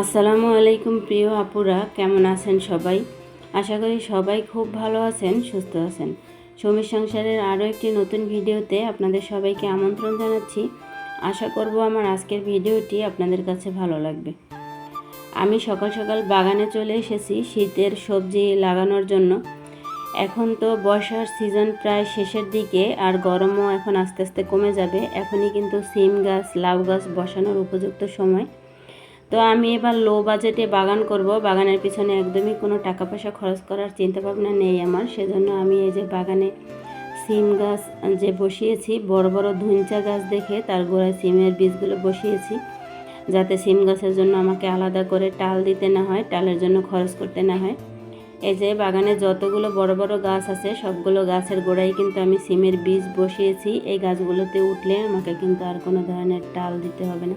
আসসালামু আলাইকুম প্রিয় আপুরা, কেমন আছেন সবাই? আশা করি সবাই খুব ভালো আছেন, সুস্থ আছেন। সমীর সংসারের আরও একটি নতুন ভিডিওতে আপনাদের সবাইকে আমন্ত্রণ জানাচ্ছি। আশা করব আমার আজকের ভিডিওটি আপনাদের কাছে ভালো লাগবে। আমি সকাল সকাল বাগানে চলে এসেছি শীতের সবজি লাগানোর জন্য। এখন তো বর্ষার সিজন প্রায় শেষের দিকে আর গরমও এখন আস্তে আস্তে কমে যাবে। এখনই কিন্তু সিম গাছ, লাউ গাছ বসানোর উপযুক্ত সময়। তো আমি এবার লো বাজেটে বাগান করব। বাগানের পিছনে একদমই কোনো টাকা পয়সা খরচ করার চিন্তা ভাবনা নেই আমার। সেজন্য আমি এই যে বাগানে সিম গাছ যে বসিয়েছি, বড় বড় ধুঞ্চা গাছ দেখে তার গোড়ায় সিমের বীজগুলো বসিয়েছি, যাতে সিম গাছের জন্য আমাকে আলাদা করে টাল দিতে না হয়, টালের জন্য খরচ করতে না হয়। এই যে বাগানে যতগুলো বড় বড় গাছ আছে, সবগুলো গাছের গোড়ায় কিন্তু আমি সিমের বীজ বসিয়েছি। এই গাছগুলোতে উঠলে আমাকে কিন্তু আর কোনো ধরনের টাল দিতে হবে না।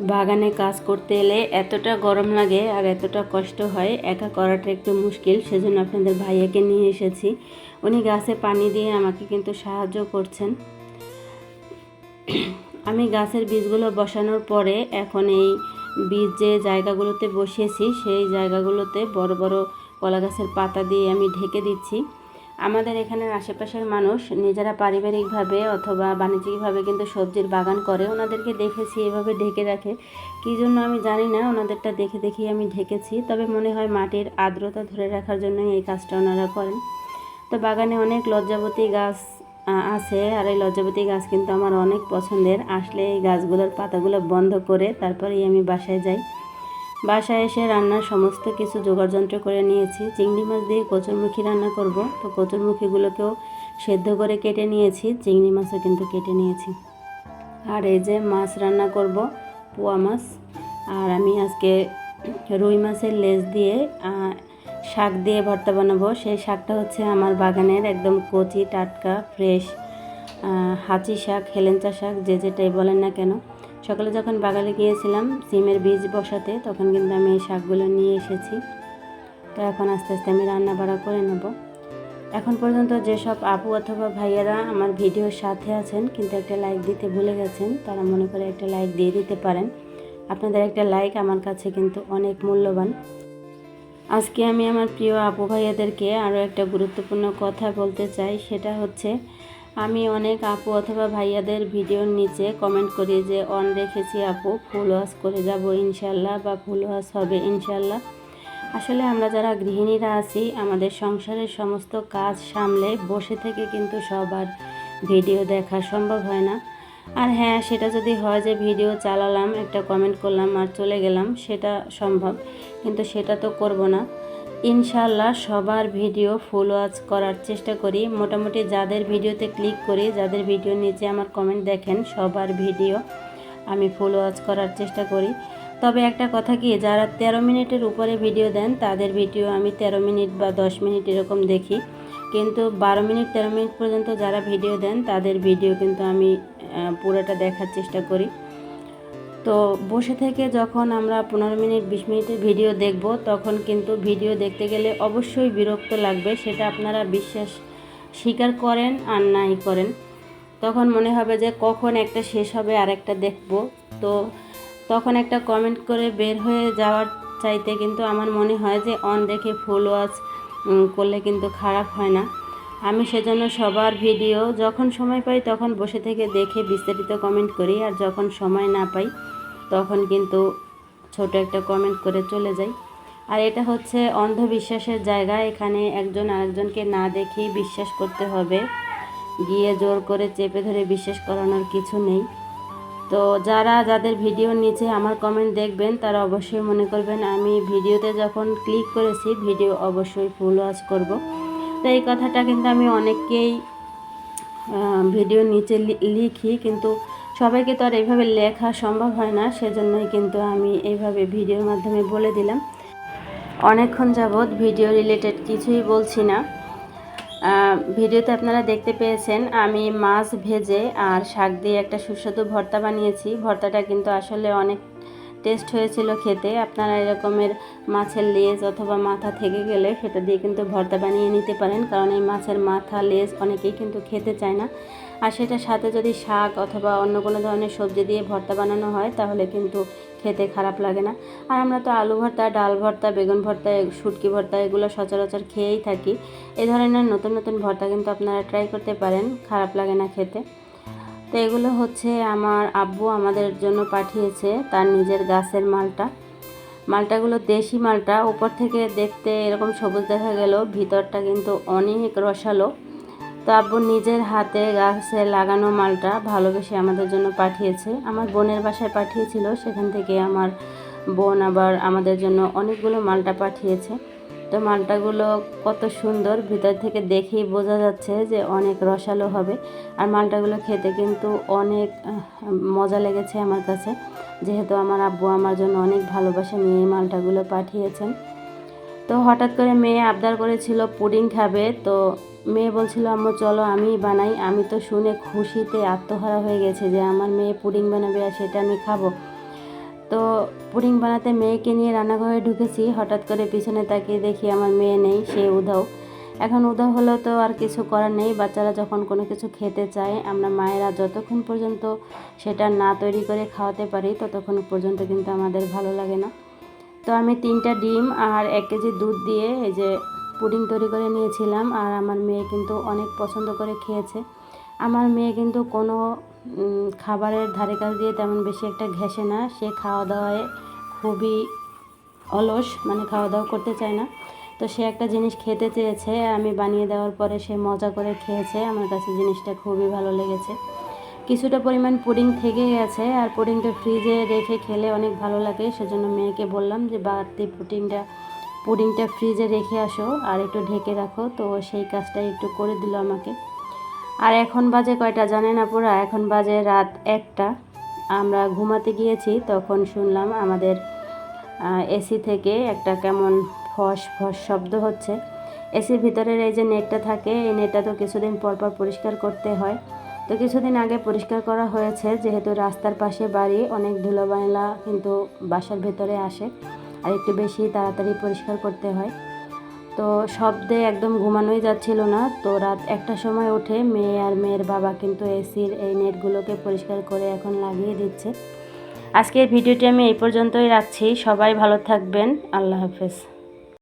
বাগানে কাজ করতে এলে এতটা গরম লাগে আর এতটা কষ্ট হয়, একা করাটা একটু মুশকিল। সেজন্য আপনাদের ভাইয়াকে নিয়ে এসেছি। উনি গাছে পানি দিয়ে আমাকে কিন্তু সাহায্য করছেন। আমি গাছের বীজগুলো বসানোর পরে এখন এই বীজ যে জায়গাগুলোতে বসিয়েছি, সেই জায়গাগুলোতে বড় বড় কলা গাছের পাতা দিয়ে আমি ঢেকে দিচ্ছি। আমাদের এখানের আশেপাশের মানুষ নিজেরা পারিবারিকভাবে অথবা বাণিজ্যিকভাবে কিন্তু সবজির বাগান করে, ওনাদেরকে দেখেছি, এভাবে ঢেকে রাখে। কী জন্য আমি জানি না, ওনাদেরটা দেখে দেখি আমি ঢেকেছি। তবে মনে হয় মাটির আর্দ্রতা ধরে রাখার জন্যই এই কাজটা ওনারা করেন। তো বাগানে অনেক লজ্জাবতী গাছ আছে। আর এই লজ্জাবতী গাছ কিন্তু আমার অনেক পছন্দের। আসলে এই গাছগুলোর পাতাগুলো বন্ধ করে তারপরেই আমি বাসায় যাই। বাসায় এসে রান্নার সমস্ত কিছু যন্ত্র করে নিয়েছি। চিংড়ি মাছ দিয়ে কচুরমুখী রান্না করব। তো কচুরমুখীগুলোকেও সেদ্ধ করে কেটে নিয়েছি। চিংড়ি মাছও কিন্তু কেটে নিয়েছি। আর এই যে মাছ রান্না করব, পোয়া মাছ। আর আমি আজকে রুই মাছের লেজ দিয়ে শাক দিয়ে ভর্তা বানাবো। সেই শাকটা হচ্ছে আমার বাগানের একদম কচি, টাটকা, ফ্রেশ হাঁচি শাক, হেলেঞ্চা শাক, যে যেটাই বলেন না কেন। সকালে যখন বাগানে গিয়েছিলাম, সিমের বীজ বসাতে, তখন কিন্তু আমি এই শাকগুলো নিয়ে এসেছি। তো এখন আস্তে আস্তে আমি রান্না বাড়া করে নেব। এখন পর্যন্ত যেসব আপু অথবা ভাইয়ারা আমার ভিডিওর সাথে আছেন, কিন্তু একটা লাইক দিতে ভুলে গেছেন, তারা মনে করে একটা লাইক দিয়ে দিতে পারেন। আপনাদের একটা লাইক আমার কাছে কিন্তু অনেক মূল্যবান। আজকে আমি আমার প্রিয় আপু ভাইয়াদেরকে আরও একটা গুরুত্বপূর্ণ কথা বলতে চাই, সেটা হচ্ছে আমি অনেক আপু অথবা ভাইয়াদের ভিডিওর নিচে কমেন্ট করি যে, অন রেখেছি আপু ফুল ওয়াশ করে যাব ইনশাল্লাহ বা ফুল ওয়াশ হবে ইনশাল্লাহ। আসলে আমরা যারা গৃহিণীরা আছি, আমাদের সংসারের সমস্ত কাজ সামলে বসে থেকে কিন্তু সবার ভিডিও দেখা সম্ভব হয় না। আর হ্যাঁ সেটা যদি হয় যে ভিডিও চালালাম, একটা কমেন্ট করলাম আর চলে গেলাম, সেটা সম্ভব। কিন্তু সেটা তো করব না। ইনশাল্লাহ সবার ভিডিও ফুল ওয়াচ করার চেষ্টা করি। মোটামুটি যাদের ভিডিওতে ক্লিক করি, যাদের ভিডিওর নিচে আমার কমেন্ট দেখেন, সবার ভিডিও আমি ফুল ওয়াচ করার চেষ্টা করি। তবে একটা কথা কি, যারা ১৩ মিনিটের উপরে ভিডিও দেন, তাদের ভিডিও আমি ১৩ মিনিট বা 10 মিনিট এরকম দেখি। কিন্তু বারো মিনিট, তেরো মিনিট পর্যন্ত যারা ভিডিও দেন, তাদের ভিডিও কিন্তু আমি পুরোটা দেখার চেষ্টা করি। তো বসে থেকে যখন আমরা পনেরো মিনিট, বিশ মিনিটের ভিডিও দেখব, তখন কিন্তু ভিডিও দেখতে গেলে অবশ্যই বিরক্ত লাগবে। সেটা আপনারা বিশ্বাস স্বীকার করেন আর নাই করেন। তখন মনে হবে যে কখন একটা শেষ হবে আর একটা দেখব। তো তখন একটা কমেন্ট করে বের হয়ে যাওয়ার চাইতে কিন্তু আমার মনে হয় যে অন দেখে ফুল ওয়াচ করলে কিন্তু খারাপ হয় না। আমি সেজন্য সবার ভিডিও যখন সময় পাই তখন বসে থেকে দেখে বিস্তারিত কমেন্ট করি, আর যখন সময় না পাই তখন কিন্তু ছোট একটা কমেন্ট করে চলে যাই। আর এটা হচ্ছে অন্ধবিশ্বাসের জায়গা, এখানে একজন আরেকজনকে না দেখেই বিশ্বাস করতে হবে। গিয়ে জোর করে চেপে ধরে বিশ্বাস করানোর কিছু নেই। তো যারা যাদের ভিডিওর নিচে আমার কমেন্ট দেখবেন, তারা অবশ্যই মনে করবেন আমি ভিডিওতে যখন ক্লিক করেছি ভিডিও অবশ্যই ফুল ওয়াচ করব। তো এই কথাটা কিন্তু আমি অনেককেই ভিডিওর নিচে লিখি, কিন্তু সবাইকে তো আর এইভাবে লেখা সম্ভব হয় না, সেজন্যই কিন্তু আমি এইভাবে ভিডিওর মাধ্যমে বলে দিলাম। অনেকক্ষণ যাবৎ ভিডিও রিলেটেড কিছুই বলছি না। ভিডিওতে আপনারা দেখতে পেয়েছেন, আমি মাছ ভেজে আর শাক দিয়ে একটা সুস্বাদু ভর্তা বানিয়েছি। ভর্তাটা কিন্তু আসলে অনেক টেস্ট হয়েছিল খেতে, আপনারা এরকমের মাছের লেজ অথবা মাথা থেকে গেলে সেটা দিয়ে কিন্তু ভর্তা বানিয়ে নিতে পারেন, কারণ এই মাছের মাথা, লেজ অনেকেই কিন্তু খেতে চায় না। আর সেটার সাথে যদি শাক অথবা অন্য কোনো ধরনের সবজি দিয়ে ভর্তা বানানো হয়, তাহলে কিন্তু খেতে খারাপ লাগে না। আর আমরা তো আলু ভর্তা, ডাল ভর্তা, বেগুন ভর্তা, শুটকি ভর্তা এগুলো সচরাচর খেয়েই থাকি। এ ধরনের নতুন নতুন ভর্তা কিন্তু আপনারা ট্রাই করতে পারেন, খারাপ লাগে না খেতে। তো এগুলো হচ্ছে আমার আব্বু আমাদের জন্য পাঠিয়েছে, তার নিজের গাছের মালটা। মালটাগুলো দেশি মালটা, উপর থেকে দেখতে এরকম সবুজ দেখা গেল, ভিতরটা কিন্তু অনেক রসালো। তো আব্বু নিজের হাতে গাছে লাগানো মালটা ভালোবেসে আমাদের জন্য পাঠিয়েছে। আমার বোনের বাসায় পাঠিয়েছিল, সেখান থেকে আমার বোন আবার আমাদের জন্য অনেকগুলো মালটা পাঠিয়েছে। তো মালটাগুলো কত সুন্দর। ভিতর থেকে দেখেই বোঝা যাচ্ছে যে অনেক রসালো হবে। আর মালটাগুলো খেতে কিন্তু অনেক মজা লেগেছে আমার কাছে। যেহেতু আমার আব্বু আমার জন্য অনেক ভালোবাসা নিয়ে এই মালটাগুলো পাঠিয়েছেন। তো হঠাৎ করে মেয়ে আবদার করেছিল পুডিং খাবে। তো মেয়ে বলছিল, আম্মু, চলো আমিই বানাই। আমি তো শুনে খুশিতে আত্মহারা হয়ে গেছে যে আমার মেয়ে পুডিং বানাবে আর সেটা আমি খাব। তো পুডিং বানাতে মেয়েকে নিয়ে রান্নাঘরে ঢুকেছি। হঠাৎ করে পিছনে তাকিয়ে দেখি আমার মেয়ে নেই, সে উধাও। এখন উধাও হলেও তো আর কিছু করার নেই। বাচ্চারা যখন কোনো কিছু খেতে চায়, আমরা মায়েরা যতক্ষণ পর্যন্ত সেটা না তৈরি করে খাওয়াতে পারি, ততক্ষণ পর্যন্ত কিন্তু আমাদের ভালো লাগে না। তো আমি তিনটা ডিম আর এক কেজি দুধ দিয়ে এই যে পুডিং তৈরি করে নিয়েছিলাম। আর আমার মেয়ে কিন্তু অনেক পছন্দ করে খেয়েছে। আমার মেয়ে কিন্তু কোনো খাবারের ধারে কাছ দিয়ে তেমন বেশি একটা ঘেঁষে না। সে খাওয়া দাওয়ায় খুবই অলস মানে খাওয়া দাওয়া করতে চায় না। তো সে একটা জিনিস খেতে চেয়েছে, আমি বানিয়ে দেওয়ার পরে সে মজা করে খেয়েছে। আমার কাছে জিনিসটা খুবই ভালো লেগেছে। কিছুটা পরিমাণ পুডিং থেকে গেছে, আর পুডিংটা ফ্রিজে রেখে খেলে অনেক ভালো লাগে। সেজন্য মেয়েকে বললাম যে বাড়তি পুডিংটা পুডিংটা ফ্রিজে রেখে আসো আর একটু ঢেকে রাখো। তো সেই কাজটা একটু করে দিল আমাকে। আর এখন বাজে কয়টা জানেন আপুরা? এখন বাজে রাত একটা। আমরা ঘুমাতে গিয়েছি, তখন শুনলাম আমাদের এসি থেকে একটা কেমন ফস ফস শব্দ হচ্ছে। এসির ভিতরের এই যে নেটটা থাকে, এই নেটটা তো কিছুদিন পর পর পরিষ্কার করতে হয়। তো কিছুদিন আগে পরিষ্কার করা হয়েছে, যেহেতু রাস্তার পাশে বাড়ি, অনেক ধুলোবাইলা কিন্তু বাসার ভেতরে আসে। আর একটু বেশি তাড়াতাড়ি পরিষ্কার করতে হয়। তো শব্দে একদম ঘুমানোই যাচ্ছিল না। তো রাত একটা সময় উঠে মেয়ে আর মেয়ের বাবা কিন্তু এসির এই নেটগুলোকে পরিষ্কার করে এখন লাগিয়ে দিচ্ছে। আজকের ভিডিওটি আমি এই পর্যন্তই রাখছি। সবাই ভালো থাকবেন। আল্লাহ হাফেজ।